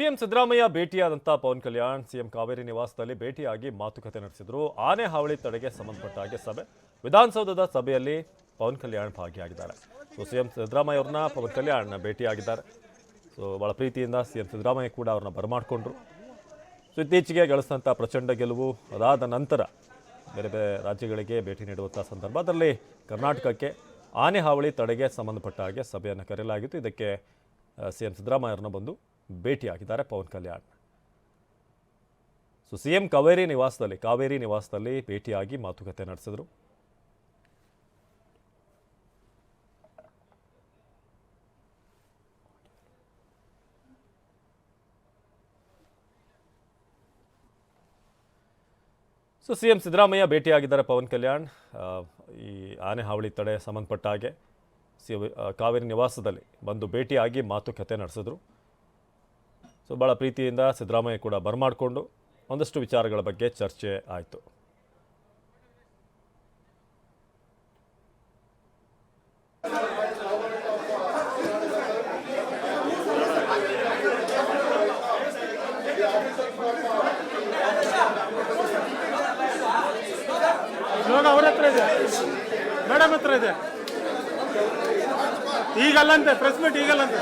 CM Siddaramaiah ಭೇಟಿಯಾದಂಥ Pawan Kalyan CM Kaveri ನಿವಾಸದಲ್ಲಿ ಭೇಟಿಯಾಗಿ ಮಾತುಕತೆ ನಡೆಸಿದ್ರು. ಆನೆ ಹಾವಳಿ ತಡೆಗೆ ಸಂಬಂಧಪಟ್ಟ ಹಾಗೆ ಸಭೆ, ವಿಧಾನಸೌಧದ ಸಭೆಯಲ್ಲಿ ಪವನ್ ಕಲ್ಯಾಣ್ ಭಾಗಿಯಾಗಿದ್ದಾರೆ. ಸೊ ಸಿಎಂ ಸಿದ್ದರಾಮಯ್ಯ ಅವ್ರನ್ನ, ಪವನ್ ಕಲ್ಯಾಣ್ ಭೇಟಿಯಾಗಿದ್ದಾರೆ. ಸೊ ಭಾಳ ಪ್ರೀತಿಯಿಂದ ಸಿಎಂ ಸಿದ್ದರಾಮಯ್ಯ ಕೂಡ ಅವ್ರನ್ನ ಬರಮಾಡಿಕೊಂಡ್ರು. ಸೊ ಇತ್ತೀಚೆಗೆ ಗಳಿಸಿದಂಥ ಪ್ರಚಂಡ ಗೆಲುವು ಅದಾದ ನಂತರ ಬೇರೆ ಬೇರೆ ರಾಜ್ಯಗಳಿಗೆ ಭೇಟಿ ನೀಡುವಂಥ ಸಂದರ್ಭ. ಅದರಲ್ಲಿ ಕರ್ನಾಟಕಕ್ಕೆ ಆನೆ ಹಾವಳಿ ತಡೆಗೆ ಸಂಬಂಧಪಟ್ಟ ಹಾಗೆ ಸಭೆಯನ್ನು ಕರೆಯಲಾಗಿತ್ತು. ಇದಕ್ಕೆ ಸಿ ಎಂ ಸಿದ್ದರಾಮಯ್ಯರನ್ನ ಬಂದು ಭೇಟಿಯಾಗಿದ್ದಾರೆ Pawan Kalyan. So C M Kaveri ನಿವಾಸದಲ್ಲಿ ಕಾವೇರಿ ನಿವಾಸದಲ್ಲಿ ಭೇಟಿಯಾಗಿ ಮಾತುಕತೆ ನಡೆಸಿದರು. ಸೊ ಸಿ ಎಂ ಸಿದ್ದರಾಮಯ್ಯ ಭೇಟಿಯಾಗಿದ್ದಾರೆ ಪವನ್ ಕಲ್ಯಾಣ್. ಈ ಆನೆ ಹಾವಳಿ ತಡೆ ಸಂಬಂಧಪಟ್ಟ ಹಾಗೆ, ಸಿ ಕಾವೇರಿ ನಿವಾಸದಲ್ಲಿ ಬಂದು ಭೇಟಿಯಾಗಿ ಮಾತುಕತೆ ನಡೆಸಿದ್ರು. ಸೊ ಭಾಳ ಪ್ರೀತಿಯಿಂದ ಸಿದ್ದರಾಮಯ್ಯ ಕೂಡ ಬರಮಾಡಿಕೊಂಡು ಒಂದಷ್ಟು ವಿಚಾರಗಳ ಬಗ್ಗೆ ಚರ್ಚೆ ಆಯಿತು. ಹತ್ರ ಇದೆ. ಮೇಡಮ್ ಹತ್ರ ಇದೆ. ಈಗಲ್ಲಂತೆ ಪ್ರೆಸ್ ಮೀಟ್ ಈಗಲ್ಲಂತೆ.